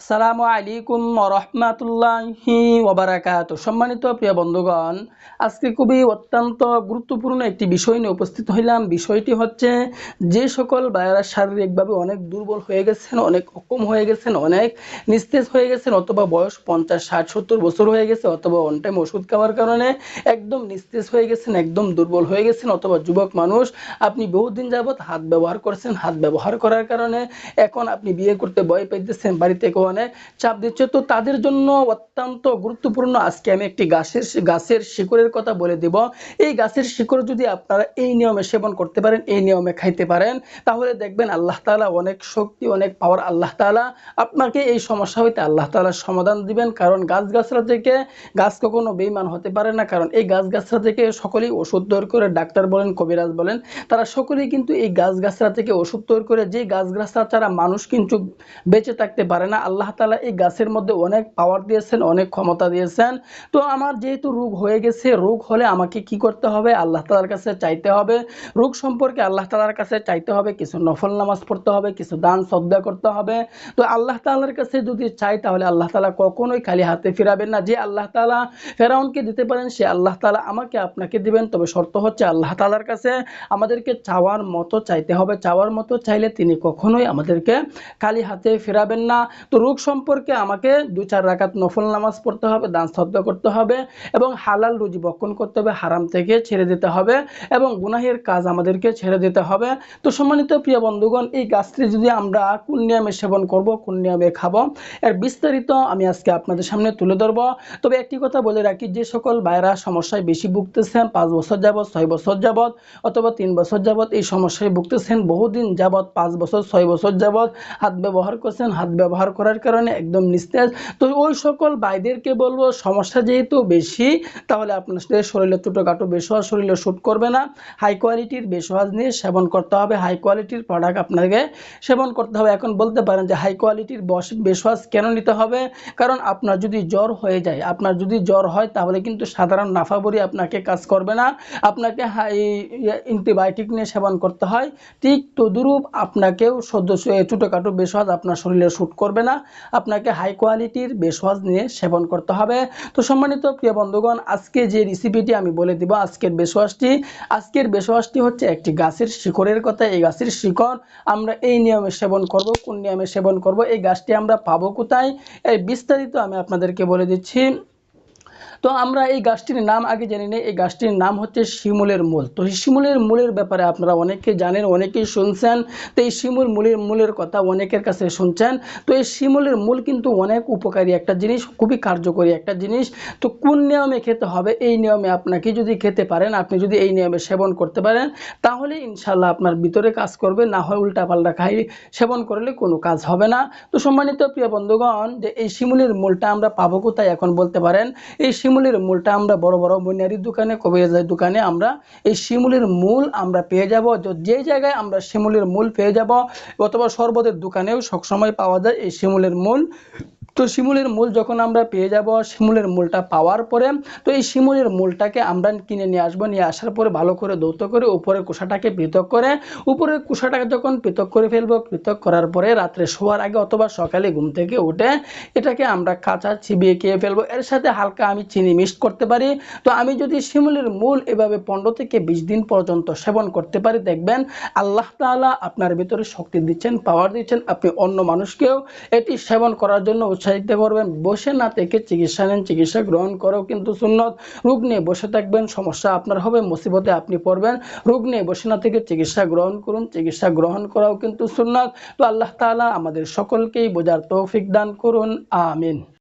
আসসালামু আলাইকুম রহমাতুল্লাহি ওবারাকাত। সম্মানিত প্রিয় বন্ধুগণ, আজকে খুবই অত্যন্ত গুরুত্বপূর্ণ একটি বিষয় নিয়ে উপস্থিত হইলাম। বিষয়টি হচ্ছে, যে সকল বায়রা শারীরিকভাবে অনেক দুর্বল হয়ে গেছেন, অনেক অক্ষম হয়ে গেছেন, অনেক নিস্তেজ হয়ে গেছেন, অথবা বয়স পঞ্চাশ, ষাট, সত্তর বছর হয়ে গেছে, অথবা অন টাইম ওষুধ খাওয়ার কারণে একদম নিস্তেজ হয়ে গেছেন, একদম দুর্বল হয়ে গেছেন, অথবা যুবক মানুষ, আপনি বহুদিন যাবৎ হাত ব্যবহার করছেন, হাত ব্যবহার করার কারণে এখন আপনি বিয়ে করতে ভয় পাইতেছেন, বাড়িতে কেউ অনেক চাপ দিচ্ছে। তো তাদের জন্য অত্যন্ত গুরুত্বপূর্ণ আজকে আমি একটি গাছের গাছের শিকড়ের কথা বলে দেব। এই গাছের শিকড় যদি আপনারা এই নিয়মে সেবন করতে পারেন, এই নিয়মে খাইতে পারেন, তাহলে দেখবেন আল্লাহ তাআলা অনেক শক্তি, অনেক পাওয়ার আল্লাহ তাআলা আপনাকে এই সমস্যা হইতে আল্লাহ তাআলা সমাধান দিবেন। কারণ গাছগাছরা থেকে গাছ কখনো বেইমান হতে পারে না। কারণ এই গাছ গাছগাছরা থেকে সকলেই ওষুধ তৈরি করে ডাক্তার বলেন, কবিরাজ বলেন, তারা সকলেই কিন্তু এই গাছ গাছগাছরা থেকে ওষুধ তৈরি করে যে গাছ গাছগাছরা ছাড়া মানুষ কিন্তু বেঁচে থাকতে পারে না। আল্লাহ তাআলা এই গাছের মধ্যে অনেক পাওয়ার দিয়েছেন, অনেক ক্ষমতা দিয়েছেন। তো আমার যেহেতু রোগ হয়ে গেছে, রোগ হলে আমাকে কি করতে হবে? আল্লাহ তালার কাছে চাইতে হবে। রোগ সম্পর্কে আল্লাহ তালার কাছে চাইতে হবে। কিছু নফল নামাজ পড়তে হবে, কিছু দান শ্রদ্ধা করতে হবে। তো আল্লাহ তালার কাছে যদি চাই, তাহলে আল্লাহ তালা কখনোই খালি হাতে ফিরাবেন না। যে আল্লাহ তালা ফেরাউনকে দিতে পারেন, সে আল্লাহ তালা আমাকে আপনাকে দিবেন। তবে শর্ত হচ্ছে আল্লাহ তালার কাছে আমাদেরকে চাওয়ার মতো চাইতে হবে। চাওয়ার মতো চাইলে তিনি কখনোই আমাদেরকে খালি হাতে ফেরাবেন না। তো রোগ সম্পর্কে আমাকে দু চার রাকাত নফল নামাজ পড়তে হবে, দান শ্রদ্ধা করতে হবে এবং হালাল রুজি বক্ষণ করতে হবে, হারাম থেকে ছেড়ে দিতে হবে এবং গুনাহের কাজ আমাদেরকে ছেড়ে দিতে হবে। তো সম্মানিত প্রিয় বন্ধুগণ, এই গাছটি যদি আমরা কোন নিয়মে সেবন করব, কোন নিয়মে খাব, এর বিস্তারিত আমি আজকে আপনাদের সামনে তুলে ধরবো। তবে একটি কথা বলে রাখি, যে সকল ভাইরা সমস্যায় বেশি ভুগতেছেন, পাঁচ বছর যাবৎ, ছয় বছর যাবৎ অথবা তিন বছর যাবৎ এই সমস্যায় ভুগতেছেন, বহুদিন যাবৎ পাঁচ বছর, ছয় বছর যাবৎ হাত ব্যবহার করছেন, হাত ব্যবহার করার কারণে একদম নিস্তেজ। তো ওই সকল ভাইদেরকে বলব, সমস্যা যেহেতু বেশি, তাহলে আপনাদের শরীরে ছোটোখাটো বেশোয়াজ শরীরে শ্যুট করবে না। হাই কোয়ালিটির বেশোয়াজ নিয়ে সেবন করতে হবে। হাই কোয়ালিটির প্রোডাক্ট আপনাকে সেবন করতে হবে। এখন বলতে পারেন যে হাই কোয়ালিটির বেশোয়াজ কেন নিতে হবে? কারণ আপনার যদি জ্বর হয়ে যায়, আপনার যদি জ্বর হয়, তাহলে কিন্তু সাধারণ নাফাবরি আপনাকে কাজ করবে না। আপনাকে হাই অ্যান্টিবায়োটিক নিয়ে সেবন করতে হয়। ঠিক তদুরূপ আপনাকেও সদ্য ছোটোখাটো বেশোয়াজ আপনার শরীরে শ্যুট করবে না। আপনাকে হাই কোয়ালিটির বেশওয়াজ নিয়ে সেবন করতে হবে। তো সম্মানিত প্রিয় বন্ধুগণ, আজকে যে রেসিপিটি আমি বলে দিব, আজকের বেশওয়াজটি আজকের বেশওয়াজটি হচ্ছে একটি গাছের শিকড়ের কথা। এই গাছের শিকড় আমরা এই নিয়মে সেবন করব, কোন নিয়মে সেবন করব, এই গাছটি আমরা পাবো কোথায়? এই বিস্তারিত আমি আপনাদেরকে বলে দিচ্ছি। তো আমরা এই গাছটির নাম আগে জানি না এই গাছটির নাম হচ্ছে শিমুলের মূল। তো এই শিমুলের মূলের ব্যাপারে আপনারা অনেকে জানেন, অনেকেই শুনছেন। তো এই শিমুল মূলের মূলের কথা অনেকের কাছে শুনছেন। তো এই শিমুলের মূল কিন্তু অনেক উপকারী একটা জিনিস, খুবই কার্যকরী একটা জিনিস। তো কোন নিয়মে খেতে হবে, এই নিয়মে আপনাকে যদি খেতে পারেন, আপনি যদি এই নিয়মে সেবন করতে পারেন, তাহলে ইনশাল্লাহ আপনার ভিতরে কাজ করবে। না হয় উল্টাপাল্টা খাই, সেবন করলে কোনো কাজ হবে না। তো সম্মানিত প্রিয় বন্ধুগণ, যে এই শিমুলের মূলটা আমরা পাবো কোথায় এখন বলতে পারেন? এই শিমুলের মূলটা আমরা বড় বড় বন্যারির দোকানে, কবিরাজের দোকানে আমরা এই শিমুলের মূল আমরা পেয়ে যাব। যে জায়গায় আমরা শিমুলের মূল পেয়ে যাব, অথবা শরবতের দোকানেও সবসময় পাওয়া যায় এই শিমুলের মূল। তো শিমুলের মূল যখন আমরা পেয়ে যাব শিমুলের মূলটা পাওয়ার পরে, তো এই শিমুলের মূলটাকে আমরা কিনে নিয়ে আসব। নিয়ে আসার পরে ভালো করে দৌত করে উপরের কুষাটাকে পৃথক করে, উপরের কুষাটাকে যখন পৃথক করে ফেলব, পৃথক করার পরে রাত্রে শোয়ার আগে অথবা সকালে ঘুম থেকে উঠে এটাকে আমরা কাঁচা চিবিয়ে খেয়ে ফেলব। এর সাথে হালকা আমি চিনি মিক্সড করতে পারি। তো আমি যদি শিমুলের মূল এভাবে পনেরো থেকে বিশ দিন পর্যন্ত সেবন করতে পারি, দেখবেন আল্লাহ তালা আপনার ভিতরে শক্তি দিচ্ছেন পাওয়ার দিচ্ছেন। আপনি অন্য মানুষকেও এটি সেবন করার জন্য উৎসাহ উৎসাহিত করবেন বসে না থেকে চিকিৎসা নেন, চিকিৎসা গ্রহণ করো কিন্তু সুন্নত। রোগ নিয়ে বসে থাকবেন, সমস্যা আপনার হবে, মুসিবতে আপনি পড়বেন। রোগ নিয়ে বসে না থেকে চিকিৎসা গ্রহণ করুন, চিকিৎসা গ্রহণ করাও কিন্তু সুন্নত। তো আল্লাহ তালা আমাদের সকলকেই বোঝার তৌফিক দান করুন, আমিন।